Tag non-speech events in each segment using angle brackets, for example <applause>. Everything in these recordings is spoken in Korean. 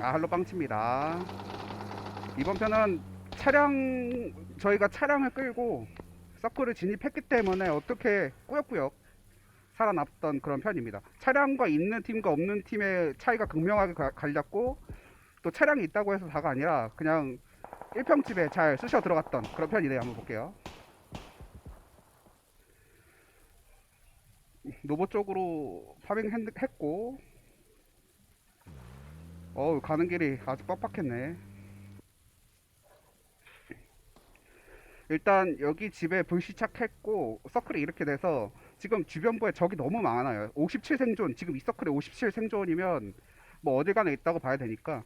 아, 할로 빵칩니다. 이번 편은 차량, 저희가 차량을 끌고 서클을 진입했기 때문에 어떻게 꾸역꾸역 살아남던 그런 편입니다. 차량과 있는 팀과 없는 팀의 차이가 극명하게 가- 갈렸고, 또 차량이 있다고 해서 다가 아니라 그냥 1평집에 잘 쑤셔 들어갔던 그런 편이네요. 한번 볼게요. 노보 쪽으로 파밍했고, 어우 가는 길이 아주 빡빡했네. 일단 여기 집에 불시착했고 서클이 이렇게 돼서 지금 주변부에 적이 너무 많아요. 57 생존 지금 이 서클에 57 생존이면 뭐 어딜 가나 있다고 봐야 되니까.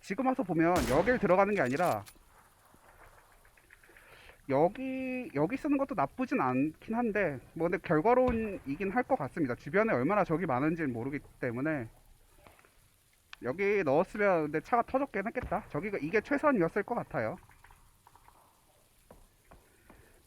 지금 와서 보면 여길 들어가는 게 아니라 여기 여기 쓰는 것도 나쁘진 않긴 한데 뭐 근데 결과론이긴 할 것 같습니다. 주변에 얼마나 적이 많은지는 모르기 때문에 여기 넣었으면 근데 차가 터졌긴 했겠다. 저기가 이게 최선이었을 것 같아요.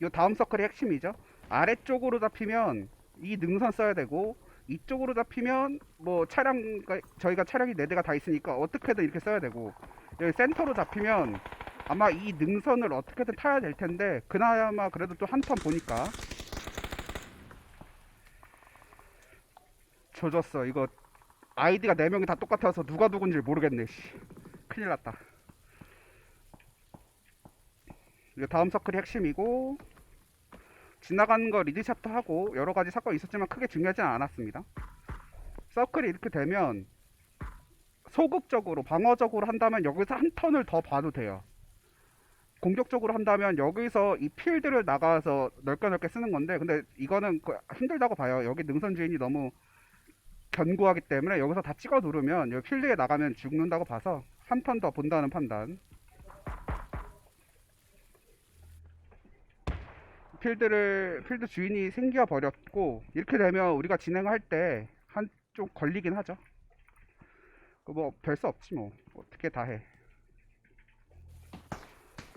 요 다음 서클이 핵심이죠. 아래쪽으로 잡히면 이 능선 써야 되고 이쪽으로 잡히면 뭐 차량 저희가 차량이 네 대가 다 있으니까 어떻게든 이렇게 써야 되고 여기 센터로 잡히면 아마 이 능선을 어떻게든 타야 될 텐데 그나마 그래도 또 한 턴 보니까 조졌어 이거 아이디가 4명이 다 똑같아서 누가 누군지 모르겠네 씨. 큰일 났다. 이거 다음 서클이 핵심이고 지나가는 거 리드샷도 하고 여러 가지 사건이 있었지만 크게 중요하진 않았습니다. 서클이 이렇게 되면 소극적으로 방어적으로 한다면 여기서 한 턴을 더 봐도 돼요. 공격적으로 한다면 여기서 이 필드를 나가서 넓게 넓게 쓰는 건데 근데 이거는 그 힘들다고 봐요. 여기 능선 주인이 너무 견고하기 때문에 여기서 다 찍어 누르면 여기 필드에 나가면 죽는다고 봐서 한 턴 더 본다는 판단. 필드를 필드 주인이 생겨 버렸고 이렇게 되면 우리가 진행할 때 한 좀 걸리긴 하죠. 그뭐별 수 없지 뭐. 어떻게 다해.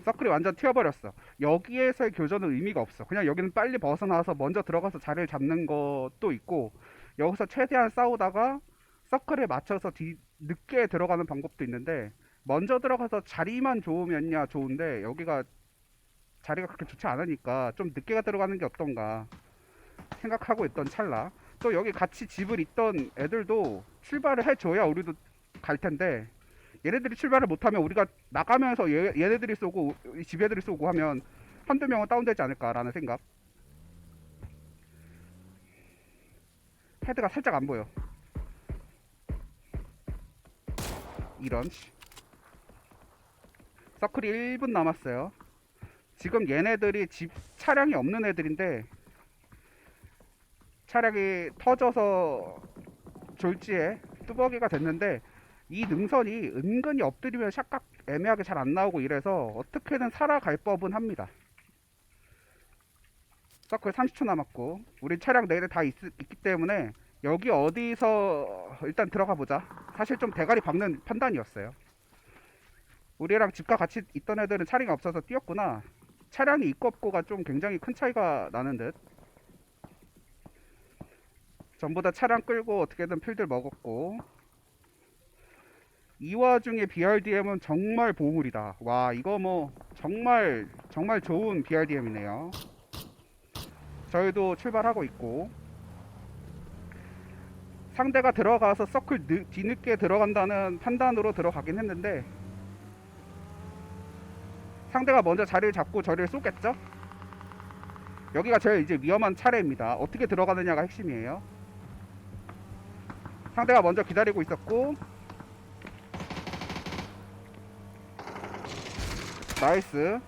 서클이 완전 튀어버렸어. 여기에서의 교전은 의미가 없어. 그냥 여기는 빨리 벗어나서 먼저 들어가서 자리를 잡는 것도 있고 여기서 최대한 싸우다가 서클에 맞춰서 뒤, 늦게 들어가는 방법도 있는데 먼저 들어가서 자리만 좋으면야 좋은데 여기가 자리가 그렇게 좋지 않으니까 좀 늦게 들어가는 게 어떤가 생각하고 있던 찰나. 또 여기 같이 집을 있던 애들도 출발을 해줘야 우리도 갈 텐데 얘네들이 출발을 못하면 우리가 나가면서 얘, 얘네들이 쏘고 이집 애들이 쏘고 하면 한두 명은 다운되지 않을까라는 생각 헤드가 살짝 안 보여. 이런. 씨. 서클이 1분 남았어요. 지금 얘네들이 집 차량이 없는 애들인데 차량이 터져서 졸지에 뚜벅이가 됐는데 이 능선이 은근히 엎드리면 샷각 애매하게 잘 안 나오고 이래서 어떻게든 살아갈 법은 합니다. 서클 30초 남았고 우리 차량 4대 다 있, 있기 때문에 여기 어디서 일단 들어가 보자. 사실 좀 대가리 박는 판단이었어요. 우리랑 집과 같이 있던 애들은 차량이 없어서 뛰었구나. 차량이 있고 없고가 좀 굉장히 큰 차이가 나는 듯. 전부 다 차량 끌고 어떻게든 필드를 먹었고. 이 와중에 BRDM은 정말 보물이다. 와 이거 뭐 정말 정말 좋은 BRDM이네요 저희도 출발하고 있고 상대가 들어가서 서클 늦, 뒤늦게 들어간다는 판단으로 들어가긴 했는데 상대가 먼저 자리를 잡고 저리를 쏘겠죠? 여기가 제일 이제 위험한 차례입니다. 어떻게 들어가느냐가 핵심이에요. 상대가 먼저 기다리고 있었고 나이스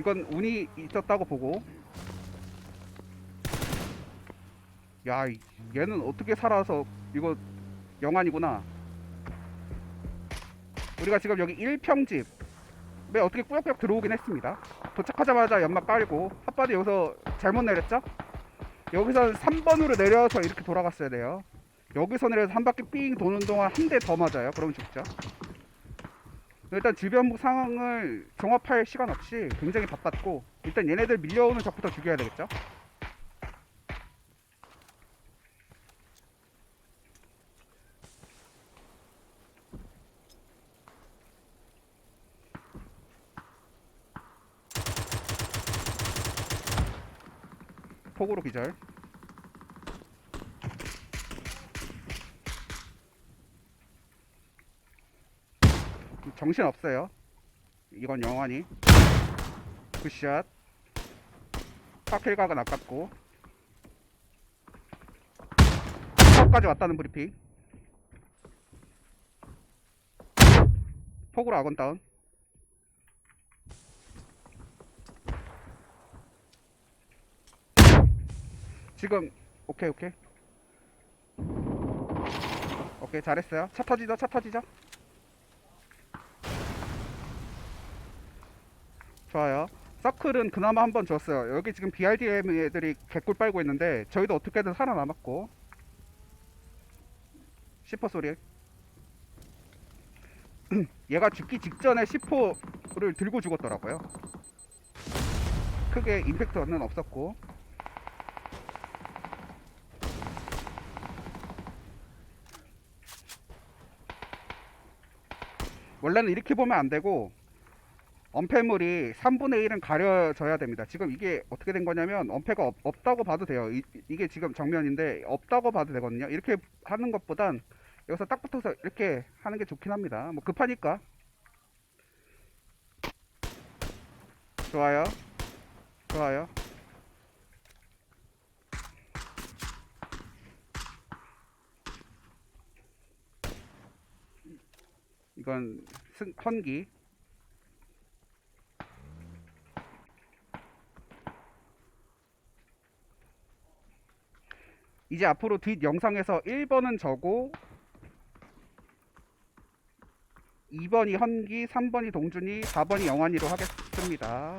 이건 운이 있었다고 보고 야 이- 얘는 어떻게 살아서 이거 영환이구나. 우리가 지금 여기 1평집에 어떻게 꾸역꾸역 들어오긴 했습니다. 도착하자마자 연막 깔고 핫바디 여기서 잘못 내렸죠? 여기서 3번으로 내려서 이렇게 돌아갔어야 돼요. 여기서 내려서 한 바퀴 삥 도는 동안 한 대 더 맞아요. 그러면 죽죠. 일단 주변 상황을 종합할 시간 없이 굉장히 바빴고 일단 얘네들 밀려오는 적부터 죽여야 되겠죠 폭으로 기절. 정신 없어요. 이건 영환이. 굿샷. 파킬각은 아깝고. 턱까지 왔다는 브리핑. 폭으로 아건 다운. 지금 오케이 오케이. 오케이 잘했어요. 차 터지죠 차 터지죠? 좋아요. 서클은 그나마 한 번 줬어요. 여기 지금 BRDM 애들이 개꿀 빨고 있는데 저희도 어떻게든 살아남았고. C4 소리. <clears throat> 얘가 죽기 직전에 C4를 들고 죽었더라고요. 크게 임팩트는 없었고 원래는 이렇게 보면 안 되고 엄폐물이 3분의 1은 가려져야 됩니다. 지금 이게 어떻게 된 거냐면 엄폐가 없, 없다고 봐도 돼요. 이, 게 지금 정면인데 없다고 봐도 되거든요. 이렇게 하는 것보단 여기서 딱 붙어서 이렇게 하는 게 좋긴 합니다. 뭐 급하니까. 좋아요. 좋아요. 이건 승, 헌기 이제 앞으로 뒷 영상에서 1번은 저고 2번이 헌기, 3번이 동준이, 4번이 영환이로 하겠습니다.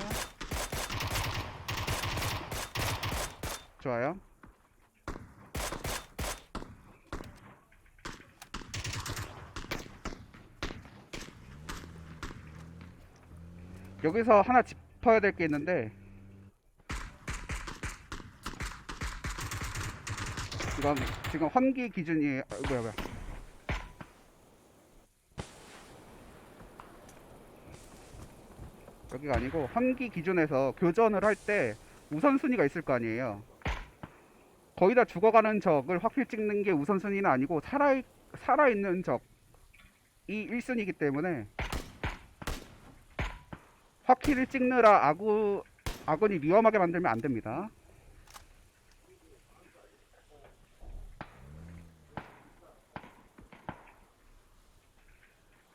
좋아요. 여기서 하나 짚어야 될 게 있는데. 이건 지금 환기 기준이 아, 뭐야 뭐야. 여기가 아니고 환기 기준에서 교전을 할 때 우선순위가 있을 거 아니에요. 거의 다 죽어가는 적을 확실 찍는 게 우선순위는 아니고 살아 살아있는 적이 1순위이기 때문에 화키를 찍느라 아구 아군이 위험하게 만들면 안 됩니다.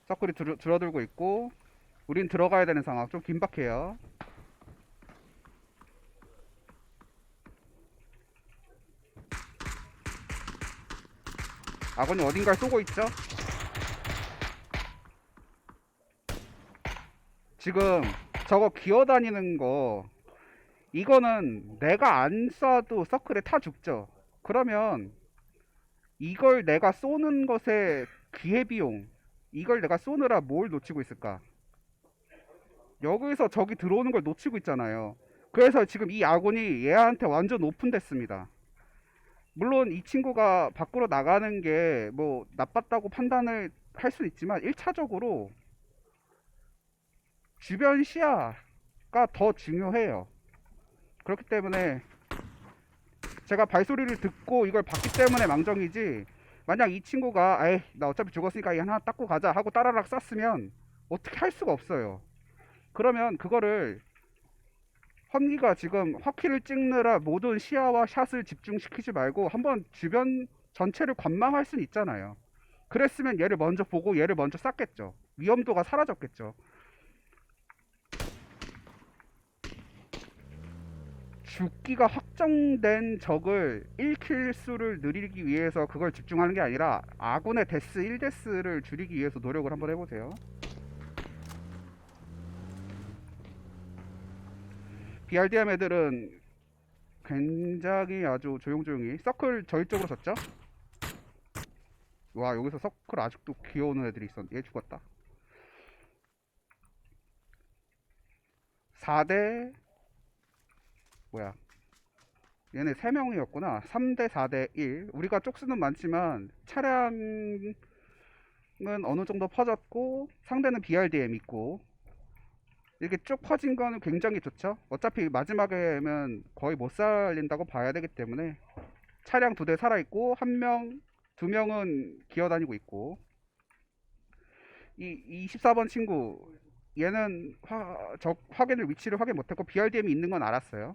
서클이 줄, 줄어들고 있고 우린 들어가야 되는 상황 좀 긴박해요. 아군이 어딘가를 쏘고 있죠? 지금 저거 기어다니는 거 이거는 내가 안 쏴도 서클에 타 죽죠. 그러면 이걸 내가 쏘는 것의 기회비용 이걸 내가 쏘느라 뭘 놓치고 있을까? 여기서 적이 들어오는 걸 놓치고 있잖아요. 그래서 지금 이 아군이 얘한테 완전 오픈됐습니다. 물론 이 친구가 밖으로 나가는 게 뭐 나빴다고 판단을 할수 있지만 1차적으로 주변 시야가 더 중요해요. 그렇기 때문에 제가 발소리를 듣고 이걸 봤기 때문에 망정이지 만약 이 친구가 에이 나 어차피 죽었으니까 이 하나 닦고 가자 하고 따라락 쐈으면 어떻게 할 수가 없어요. 그러면 그거를 헌기가 지금 화키를 찍느라 모든 시야와 샷을 집중시키지 말고 한번 주변 전체를 관망할 수는 있잖아요. 그랬으면 얘를 먼저 보고 얘를 먼저 쐈겠죠. 위험도가 사라졌겠죠. 죽기가 확정된 적을 1킬 수를 늘리기 위해서 그걸 집중하는 게 아니라 아군의 데스 1데스를 줄이기 위해서 노력을 한번 해보세요. BRDM 애들은 굉장히 아주 조용조용히 서클 저희 쪽으로 섰죠? 와 여기서 서클 아직도 기어오는 애들이 있었 얘 죽었다 4대 뭐야 얘네 3명이었구나 3대 4대 1 우리가 쪽수는 많지만 차량은 어느 정도 퍼졌고 상대는 BRDM 있고 이렇게 쭉 퍼진 거는 굉장히 좋죠. 어차피 마지막에는 거의 못 살린다고 봐야 되기 때문에 차량 두 대 살아있고 한 명, 두 명은 기어다니고 있고 이 24번 친구 얘는 화, 적 확인을 위치를 확인 못했고 BRDM이 있는 건 알았어요.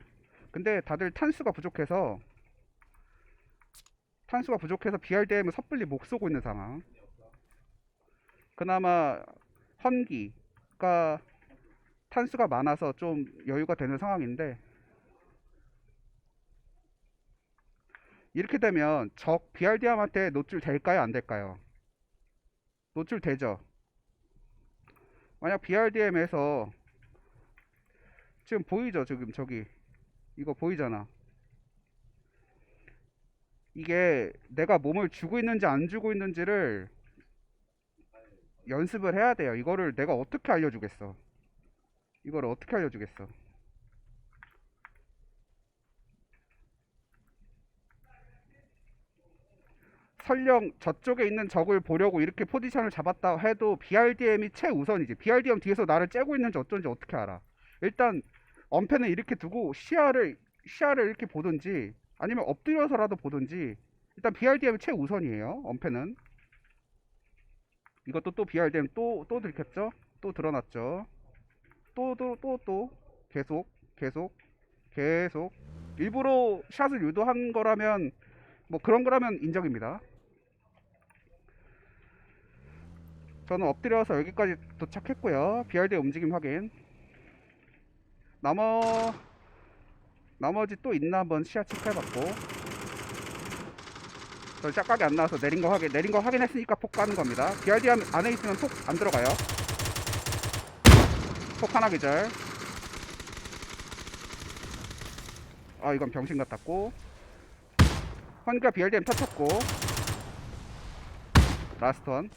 근데 다들 탄수가 부족해서 탄수가 부족해서 BRDM을 섣불리 못 쏘고 있는 상황. 그나마 헌기가 탄수가 많아서 좀 여유가 되는 상황인데 이렇게 되면 적 BRDM한테 노출 될까요? 안 될까요? 노출 되죠. 만약 BRDM에서 지금 보이죠? 지금 저기 이거 보이잖아. 이게 내가 몸을 주고 있는지 안 주고 있는지를 연습을 해야 돼요. 이거를 내가 어떻게 알려주겠어? 이걸 어떻게 알려주겠어? 설령 저쪽에 있는 적을 보려고 이렇게 포지션을 잡았다 해도 BRDM이 최우선이지. BRDM 뒤에서 나를 째고 있는지 어쩐지 어떻게 알아? 일단 엄폐는 이렇게 두고 시야를 시야를 이렇게 보든지 아니면 엎드려서라도 보든지 일단 BRDM이 최우선이에요. 엄폐는 이것도 또 BRDM 또 또 들켰죠? 또 드러났죠? 또 또 또 또 계속 계속 계속 일부러 샷을 유도한 거라면 뭐 그런 거라면 인정입니다. 저는 엎드려서 여기까지 도착했고요. BRD 움직임 확인. 나머 나머지 또 있나 한번 시야 체크해봤고. 저 짝각이 안 나와서 내린 거 확인. 내린 거 확인했으니까 폭 가는 겁니다. BRD 안- 안에 있으면 폭 안 들어가요. 폭 하나 기절. 아 이건 병신 같았고. 헌가 BRDM 터쳤고. 라스트 원.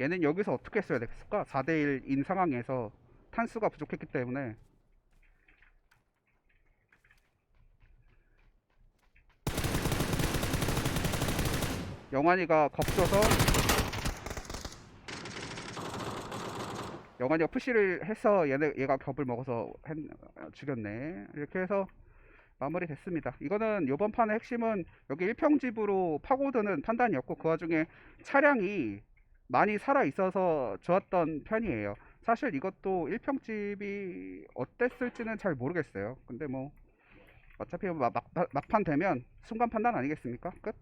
얘는 여기서 어떻게 써야 됐을까? 4대1인 상황에서 탄수가 부족했기 때문에. 영환이가 겁줘서 영환이가 푸시를 해서 얘네, 얘가 겁을 먹어서 했- 어, 죽였네. 이렇게 해서 마무리 됐습니다. 이거는 이번 판의 핵심은 여기 1평집으로 파고드는 판단이었고 그 와중에 차량이 많이 살아 있어서 좋았던 편이에요. 사실 이것도 1평집이 어땠을지는 잘 모르겠어요. 근데 뭐 어차피 막, 막, 막판 되면 순간 판단 아니겠습니까? 끝.